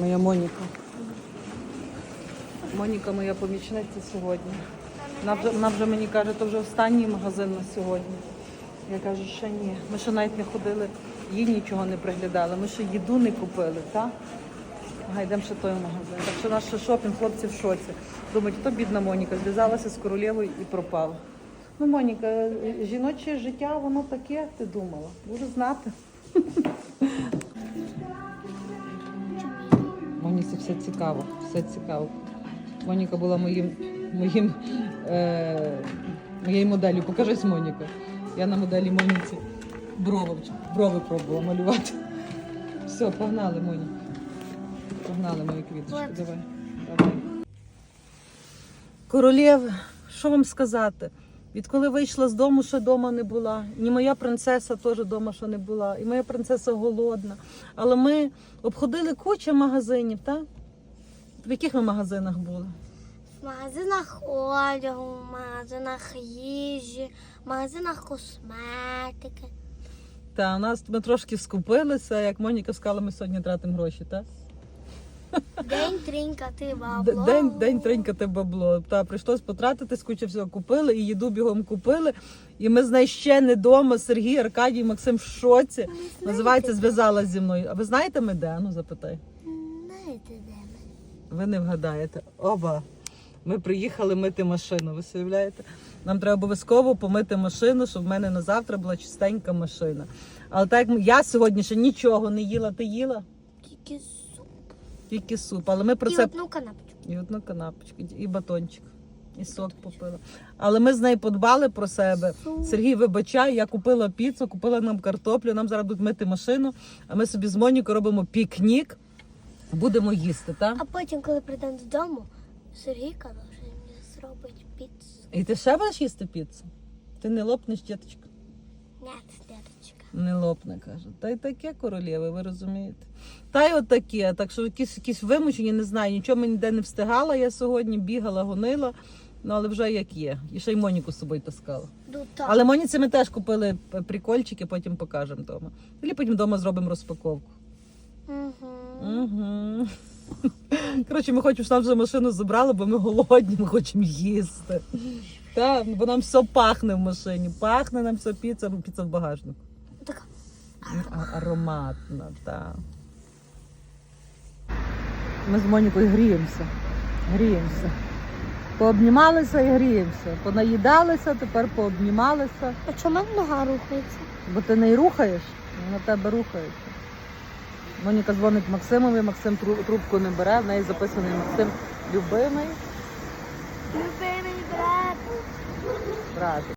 Моя Моніка. Моніка моя помічниця сьогодні. Вона вже, вона вже мені каже, то вже останній магазин на сьогодні. Я кажу, ще ні. Ми ще навіть не ходили, їй нічого не приглядали. Ми ще їду не купили, так? Ага, йдемо ще той магазин. Так що наш шопінг, хлопці в шоці. Думають, хто бідна Моніка, зв'язалася з королевою і пропала. Ну, Моніка, е, жіноче життя, воно таке, ти думала. Буду знати. Моніці все цікаво, все цікаво. Моніка була моїм, моїм, е, моєю моделлю. Покажись, Моніка. Я на моделі Моніці брови, брови пробувала малювати. Все, погнали, Моніка. Погнали мої квіточки. Давай. Давай. Королєва, що вам сказати? Відколи вийшла з дому, ще вдома не була. Ні моя принцеса теж вдома ще не була. І моя принцеса голодна. Але ми обходили кучу магазинів, так? В яких ми магазинах були? В магазинах одягу, в магазинах їжі, в магазинах косметики. Та у нас ми трошки скупилися, як Моніка сказала, ми сьогодні тратимо гроші, так? День трінькати Д- бабло. День, день тринькати бабло. Та прийшлось потратити, куча всього купили, і їду бігом купили. І ми з нею ще не вдома. Сергій, Аркадій, Максим в шоці. Називається зв'язалась зі мною. А ви знаєте ми де? Ну запитай. Знаєте, де ми? Ви не вгадаєте. Оба. Ми приїхали мити машину. Ви уявляєте? Нам треба обов'язково помити машину, щоб в мене на завтра була чистенька машина. Але так як я сьогодні ще нічого не їла, ти їла? Тільки. Тільки суп. Але ми про І це одну канапочку. і одну канапочку, і батончик, і сок попила. Але ми з нею подбали про себе. Супер. Сергій, вибачай, я купила піцу, купила нам картоплю, нам зараз будуть мити машину, а ми собі з Монікою робимо пікнік. Будемо їсти, так? А потім, коли прийдемо додому, Сергій казав, що він мені зробить піцу. І ти ще будеш їсти піцу? Ти не лопнеш, діточка? Ні, дядечка. Не лопне, каже. Та й таке королєве, ви розумієте? Та й от таке. Так що якісь, якісь вимучені, не знаю, нічого ми ніде не встигала. Я сьогодні бігала, гонила, ну але вже як є. І ще й Моніку з собою таскала. Ну, так. Але Моніці ми теж купили прикольчики, потім покажемо вдома. Или потім вдома зробимо розпаковку. Угу. Угу. Коротше, ми хочемо, щоб нам вже машину забрали, бо ми голодні, ми хочемо їсти. Так, бо нам все пахне в машині. Пахне нам все піца, піца в багажнику. Така. Ароматна, так. Ми з Монікою гріємося. Гріємося. Пообнімалися і гріємося. Понаїдалися, тепер пообнімалися. А чому нога рухається? Бо ти не рухаєш, на тебе рухається. Моніка дзвонить Максимові, Максим трубку не бере, в неї записаний Максим любимий Любимий брат. брат.